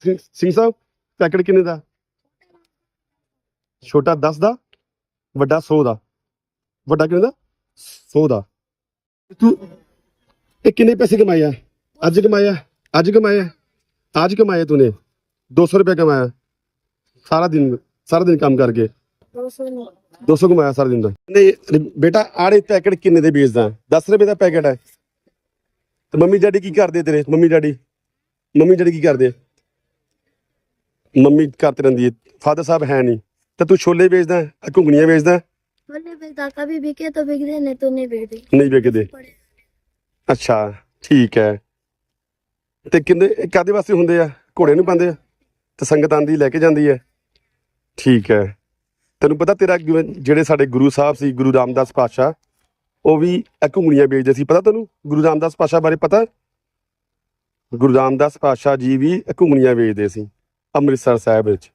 Singh Sahib, packet ਕਿੰਨੇ ਦਾ? ਛੋਟਾ 10 ਦਾ, ਵੱਡਾ 100 ਦਾ। ਵੱਡਾ ਕਿੰਨੇ ਦਾ? 100 ਦਾ। ਤੂੰ ਇਹ ਕਿੰਨੇ ਪੈਸੇ ਕਮਾਇਆ? ਅੱਜ ਕਮਾਇਆ ਅੱਜ ਕਮਾਇਆ ਅੱਜ ਕਮਾਇਆ ਤੂਨੇ। 200 ਰੁਪਏ ਕਮਾਇਆ। ਸਾਰਾ ਦਿਨ ਸਾਰਾ ਦਿਨ ਕੰਮ ਕਰਕੇ। 200 ਕਮਾਇਆ ਸਾਰਾ ਦਿਨ ਦਾ। ਨਹੀਂ ਬੇਟਾ ਆੜੇ ਪੈਕਟ ਕਿੰਨੇ ਦੇ ਵੇਚਦਾ? 10 ਰੁਪਏ ਦਾ ਪੈਕਟ ਹੈ। ਤੇ ਮੰਮੀ ਡੈਡੀ ਕੀ ਕਰਦੇ ਤੇਰੇ? Mummy daddy? ਮੰਮੀ ਡੈਡੀ ਕੀ ਕਰਦੇ? ਮੰਮੀ ਕਰਤੇ ਰਹਿੰਦੀ ਹੈ ਫਾਦਰ ਸਾਹਿਬ ਹੈ ਨਹੀਂ ਤੇ ਤੂੰ ਛੋਲੇ ਵੇਚਦਾ ਹੈ, ਆਹ ਘੁੰਗਣੀਆਂ ਵੇਚਦਾ ਹੈ? बोले बेटा कभी बिके तो बिक दे नहीं तो नहीं बिक दे ਨਹੀਂ ਵੇਚਦੇ पड़े ਅੱਛਾ ਠੀਕ ਹੈ ਤੇ ਕਿੰਨੇ ਇਹ ਕਾਦੇ ਵਾਸਤੇ ਹੁੰਦੇ ਆ ਘੋੜੇ ਨੂੰ ਪਾਉਂਦੇ ਆ ਤੇ ਸੰਗਤ ਆਂਦੀ ਲੈ ਕੇ ਜਾਂਦੀ ਹੈ ਠੀਕ ਹੈ ਤੈਨੂੰ ਪਤਾ ਤੇਰਾ ਗੁਰੂ- ਜਿਹੜੇ ਸਾਡੇ ਗੁਰੂ ਸਾਹਿਬ ਸੀ ਗੁਰੂ ਰਾਮਦਾਸ ਪਾਤਸ਼ਾਹ ਉਹ ਵੀ ਇਹ ਘੁੰਗਣੀਆਂ ਵੇਚਦੇ ਸੀ ਪਤਾ ਤੈਨੂੰ ਗੁਰੂ ਰਾਮਦਾਸ ਪਾਤਸ਼ਾਹ ਬਾਰੇ ਪਤਾ ਗੁਰੂ ਰਾਮਦਾਸ ਪਾਤਸ਼ਾਹ ਜੀ ਵੀ ਇਹ ਘੁੰਗਣੀਆਂ ਵੇਚਦੇ ਸੀ ਅੰਮ੍ਰਿਤਸਰ ਸਾਹਿਬ ਵਿੱਚ।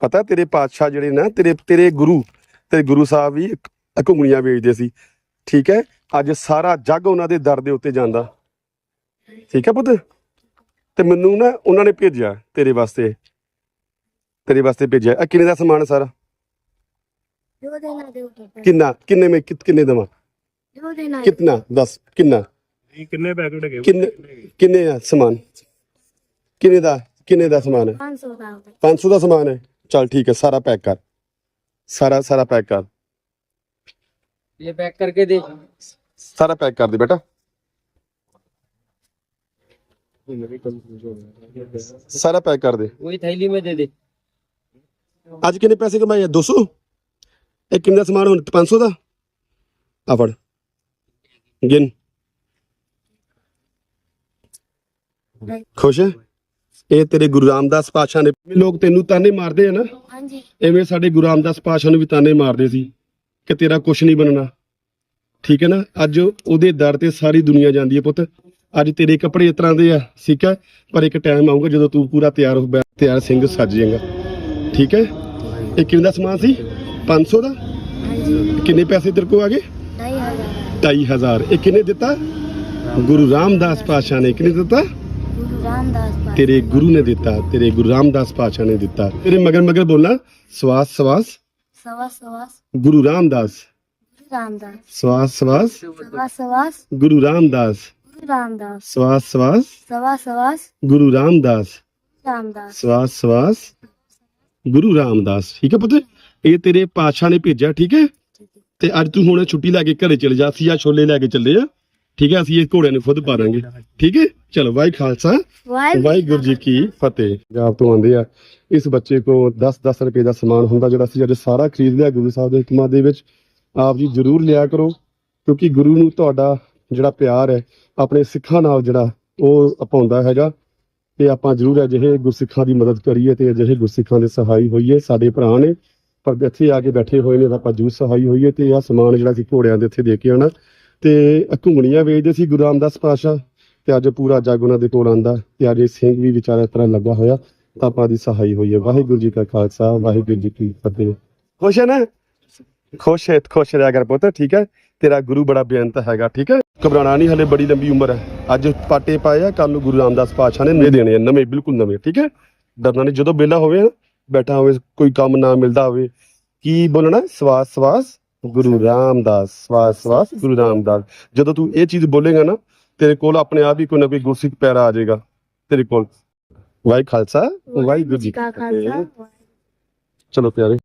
ਪਤਾ ਤੇਰੇ ਪਾਤਸ਼ਾਹ ਜਿਹੜੇ ਨਾ ਤੇਰੇ ਤੇਰੇ ਗੁਰੂ ਤੇਰੇ ਗੁਰੂ ਸਾਹਿਬ ਵੀ ਘੁੰਗਣੀਆਂ ਵੇਚਦੇ ਸੀ। ਠੀਕ ਹੈ? ਅੱਜ ਸਾਰਾ ਜੱਗ ਉਹਨਾਂ ਦੇ ਦਰ ਦੇ ਉੱਤੇ ਜਾਂਦਾ। ਠੀਕ ਹੈ ਪੁੱਤ? ਤੇ ਮੈਨੂੰ ਨਾ ਉਹਨਾਂ ਨੇ ਭੇਜਿਆ ਤੇਰੇ ਵਾਸਤੇ। ਤੇਰੇ ਵਾਸਤੇ ਭੇਜਿਆ। ਆ ਕਿੰਨੇ ਦਾ ਸਮਾਨ ਸਾਰਾ? ਕਿੰਨਾ? ਕਿੰਨੇ ਮੇ ਕਿੰਨੇ ਦਵਾ? ਕਿੰਨਾ ਦੱਸ ਕਿੰਨਾ? ਕਿੰਨੇ ਪੈਕਟ ਹੈਗੇ? ਕਿੰਨੇ ਕਿੰਨੇ ਆ ਸਮਾਨ? ਕਿੰਨੇ ਦਾ? ਕਿੰਨੇ ਦਾ ਸਮਾਨ ਹੈ पाँच सौ का 500 ਦਾ ਸਮਾਨ ਹੈ ਚਲ ਠੀਕ ਹੈ ਸਾਰਾ ਪੈਕ ਕਰ ਸਾਰਾ ਸਾਰਾ ਪੈਕ ਕਰ ये पैक करके दे ਸਾਰਾ ਪੈਕ ਕਰ ਦੇ ਬੇਟਾ ਸਾਰਾ ਪੈਕ ਕਰ ਦੇ वही थैली में दे दे ਅੱਜ ਕਿੰਨੇ ਪੈਸੇ ਕਮਾਏ ਆ 200 ਇਹ ਕਿੰਨਾ ਸਮਾਨ ਹੁਣ 500 ਦਾ ਆ ਫੜ ਗਿਣ ਖੁਸ਼ ਹੈ ਇਹ ਤੇਰੇ ਗੁਰੂ ਰਾਮਦਾਸ ਪਾਸ਼ਾ ਨੇ ਲੋਕ ਤੈਨੂੰ ਤਾਨੇ ਮਾਰਦੇ ਆ ਨਾ? ਹਾਂਜੀ। ਐਵੇਂ ਸਾਡੇ ਗੁਰੂ ਰਾਮਦਾਸ ਪਾਸ਼ਾ ਨੂੰ ਵੀ ਤਾਨੇ ਮਾਰਦੇ ਸੀ ਕਿ ਤੇਰਾ ਕੁਛ ਨਹੀਂ ਬਣਨਾ। ਠੀਕ ਹੈ ਨਾ? ਅੱਜ ਉਹਦੇ ਦਰ ਤੇ ਸਾਰੀ ਦੁਨੀਆ ਜਾਂਦੀ ਹੈ ਪੁੱਤ। ਅੱਜ ਤੇਰੇ ਕੱਪੜੇ ਇਸ ਤਰ੍ਹਾਂ ਦੇ ਆ ਠੀਕ ਹੈ? ਪਰ ਇੱਕ ਟਾਈਮ ਆਊਗਾ ਜਦੋਂ ਤੂੰ ਪੂਰਾ ਤਿਆਰ ਹੋ ਬੈ ਤਿਆਰ ਸਿੰਘ ਸੱਜ ਜਾਏਗਾ। ਠੀਕ ਹੈ? ਇਹ ਕਿੰਨੇ ਦਾ ਸਮਾਨ ਸੀ? 500 ਦਾ? ਕਿੰਨੇ ਪੈਸੇ ਤੇਰੇ ਕੋ ਆ ਗਏ? 2500 2500 ਇਹ ਕਿਨੇ ਦਿੱਤਾ? ਗੁਰੂ ਰਾਮਦਾਸ ਪਾਸ਼ਾ ਨੇ ਕਿਨੇ ਦਿੱਤਾ? ਗੁਰੂ ਰਾਮਦਾਸ ਤੇਰੇ ਗੁਰੂ ਨੇ ਦਿੱਤਾ ਤੇਰੇ ਗੁਰੂ ਰਾਮਦਾਸ ਪਾਤਸ਼ਾਹ ਨੇ ਦਿੱਤਾ। ਤੇਰੇ ਮਗਰ ਮਗਰ ਬੋਲਣਾ ਸਵਾਸ ਸਵਾਸ। ਸਵਾਸ ਸਵਾਸ। ਗੁਰੂ ਰਾਮਦਾਸ। ਗੁਰੂ ਰਾਮਦਾਸ। ਸਵਾਸ ਸਵਾਸ। ਸਵਾਸ ਸਵਾਸ। ਗੁਰੂ ਰਾਮਦਾਸ। ਗੁਰੂ ਰਾਮਦਾਸ। ਸਵਾਸ ਸਵਾਸ। ਸਵਾਸ ਸਵਾਸ। ਗੁਰੂ ਰਾਮਦਾਸ। ਰਾਮਦਾਸ। ਸਵਾਸ ਸਵਾਸ। ਗੁਰੂ ਰਾਮਦਾਸ। ਠੀਕ ਹੈ ਪੁੱਤ? ਇਹ ਤੇਰੇ ਪਾਤਸ਼ਾਹ ਨੇ ਭੇਜਿਆ ਠੀਕ ਹੈ? ਤੇ ਅੱਜ ਤੂੰ ਹੁਣ ਛੁੱਟੀ ਲੈ ਕੇ ਘਰੇ ਚਲੇ ਜਾ ਸੀ ਆ ਛੋਲੇ ਲੈ ਕੇ ਚੱਲੇ ਆ। ਠੀਕ ਹੈ ਅਸੀਂ ਇਹ ਘੋੜਿਆਂ ਨੂੰ ਖੁਦ ਪਾਰਾਂਗੇ। ਠੀਕ ਹੈ? ਚਲੋ ਵਾਹਿ ਖਾਲਸਾ। ਵਾਹਿਗੁਰੂ ਜੀ ਕੀ ਫਤਿਹ। ਪੰਜਾਬ ਤੋਂ ਆਉਂਦੇ ਆ ਇਸ ਬੱਚੇ ਕੋ 10-10 ਰੁਪਏ ਦਾ ਸਮਾਨ ਹੁੰਦਾ ਜਿਹੜਾ ਅਸੀਂ ਅੱਜ ਸਾਰਾ ਖਰੀਦ ਲਿਆ ਗੁਰੂ ਸਾਹਿਬ ਦੇ ਹੁਕਮਾਂ ਦੇ ਵਿੱਚ। ਆਪ ਜੀ ਜ਼ਰੂਰ ਲਿਆ ਕਰੋ ਕਿਉਂਕਿ ਗੁਰੂ ਨੂੰ ਤੁਹਾਡਾ ਜਿਹੜਾ ਪਿਆਰ ਹੈ ਆਪਣੇ ਸਿੱਖਾਂ ਨਾਲ ਜਿਹੜਾ ਉਹ ਅਪਾਉਂਦਾ ਹੈਗਾ। ਤੇ ਆਪਾਂ ਜ਼ਰੂਰ ਅਜਿਹੇ ਗੁਰਸਿੱਖਾਂ ਦੀ ਮਦਦ ਕਰੀਏ ਤੇ ਅਜਿਹੇ ਗੁਰਸਿੱਖਾਂ ਦੇ ਸਹਾਈ ਹੋਈਏ। ਸਾਡੇ ਭਰਾ ਨੇ ਪਰ ਇੱਥੇ ਆ ਕੇ ਬੈਠੇ ਹੋਏ ਨੇ ਆਪਾਂ ਜੂਸ ਸਹਾਈ ਹੋਈਏ ਤੇ ਆ ਸਮਾਨ ਜਿਹੜਾ ਅਸੀਂ ਘੋੜਿਆਂ ਦੇ ਇੱਥੇ ਦੇ ਕੇ ਆਣਾ ਤੇ ਘੁੰਗਣੀਆਂ ਵੇਚਦੇ ਸੀ ਗੁਰੂ ਰਾਮਦਾਸ ਪਾਸ਼ਾ ਤੇ ਅੱਜ ਪੂਰਾ ਜੱਗ ਉਹਨਾਂ ਦੇ ਕੋਲ ਆਂਦਾ ਤੇ ਅੱਜ ਇਹ ਸਿੰਘ ਵੀ ਵਿਚਾਰਾ ਇਸ ਤਰ੍ਹਾਂ ਲੱਗਾ ਹੋਇਆ, ਤਾਂ ਆਪਾਂ ਦੀ ਸਹਾਈ ਹੋਈ ਹੈ। ਵਾਹਿਗੁਰੂ ਜੀ ਕਾ ਖਾਲਸਾ, ਵਾਹਿਗੁਰੂ ਜੀ ਕੀ ਫਤਿਹ। ਖੁਸ਼ ਹੈ ਨਾ? ਖੁਸ਼ ਹੈ, ਖੁਸ਼ ਰਿਹਾ ਕਰ ਪੁੱਤ, ਠੀਕ ਹੈ? ਤੇਰਾ ਗੁਰੂ ਬੜਾ ਬੇਅੰਤ ਹੈਗਾ, ਠੀਕ ਹੈ? ਘਬਰਾਣਾ ਨਹੀਂ, ਹਲੇ ਬੜੀ ਲੰਬੀ ਉਮਰ ਹੈ। ਅੱਜ ਪਾਟੇ ਪਾਏ ਆ ਕੱਲ ਨੂੰ ਗੁਰੂ ਰਾਮਦਾਸ ਪਾਤਸ਼ਾਹ ਨੇ ਨਵੇਂ ਦੇਣੇ ਆ, ਨਵੇਂ, ਬਿਲਕੁਲ ਨਵੇਂ, ਠੀਕ ਹੈ? ਡਰਨਾ ਨਹੀਂ, ਜਦੋਂ ਬੇਲਾ ਹੋਵੇ ਬੈਠਾ ਹੋਵੇ, ਕੋਈ ਕੰਮ ਨਾ ਮਿਲਦਾ ਹੋਵੇ, ਕੀ ਬੋਲਣਾ? ਸਵਾਸ ਸਵਾਸ। ਗੁਰੂ ਰਾਮਦਾਸ ਸਵਾਸ ਸਵਾਸ ਗੁਰੂ ਰਾਮਦਾਸ। ਜਦੋਂ ਤੂੰ ਇਹ ਚੀਜ਼ ਬੋਲੇਗਾ ਨਾ ਤੇਰੇ ਕੋਲ ਆਪਣੇ ਆਪ ਹੀ ਕੋਈ ਨਾ ਕੋਈ ਗੁਰਸਿੱਖ ਪੈਰਾ ਆ ਜਾਏਗਾ ਤੇਰੇ ਕੋਲ। ਵਾਹਿਗੁਰੂ ਵਾਹਿਗੁਰੂ ਜੀ ਕੀ ਫਤਿਹ। ਚਲੋ ਪਿਆਰੇ।